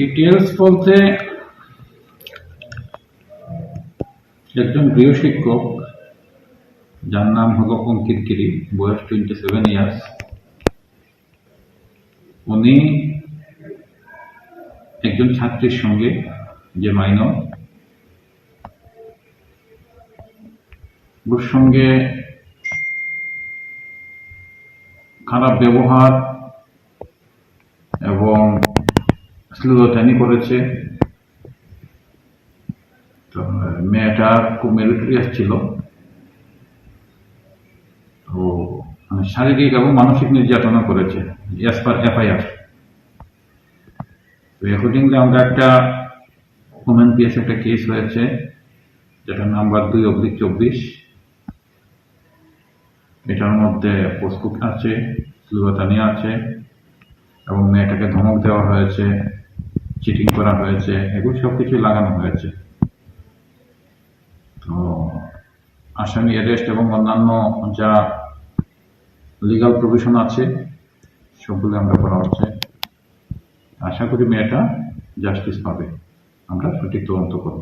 Details বলতে একজন গৃহ শিক্ষক, যার নাম হলো অঙ্কিত গিরি, বয়স টোয়েন্টি সেভেন ইয়ার্স উনি একজন ছাত্রীর সঙ্গে যে মাইনর ওর সঙ্গে খারাপ ব্যবহার এবং স্লোগানি করেছে। তো, মেয়েটা খুব মেরিটোরিয়াস ছিল। তো মানে শারীরিক এবং মানসিক নির্যাতনা করেছে এস পার এফআইআর তো অ্যাকর্ডিংলি আমরা একটা ওমেন পিএস একটা কেস হয়েছে যেটা নাম্বার দুই অব্লিক চব্বিশ। এটার মধ্যে পোস্টকুট আছে স্লোগানি আছে, এবং মেয়েটাকে ধমক দেওয়া হয়েছে। চিটিং করা হয়েছে, এগুলো সব কিছু লাগানো হয়েছে। তো আসামি অ্যারেস্ট এবং অন্যান্য যা লিগাল প্রভিশন আছে, সবগুলো আমরা করা হচ্ছে। আশা করি মেয়েটা জাস্টিস পাবে। আমরা সঠিক তদন্ত করব।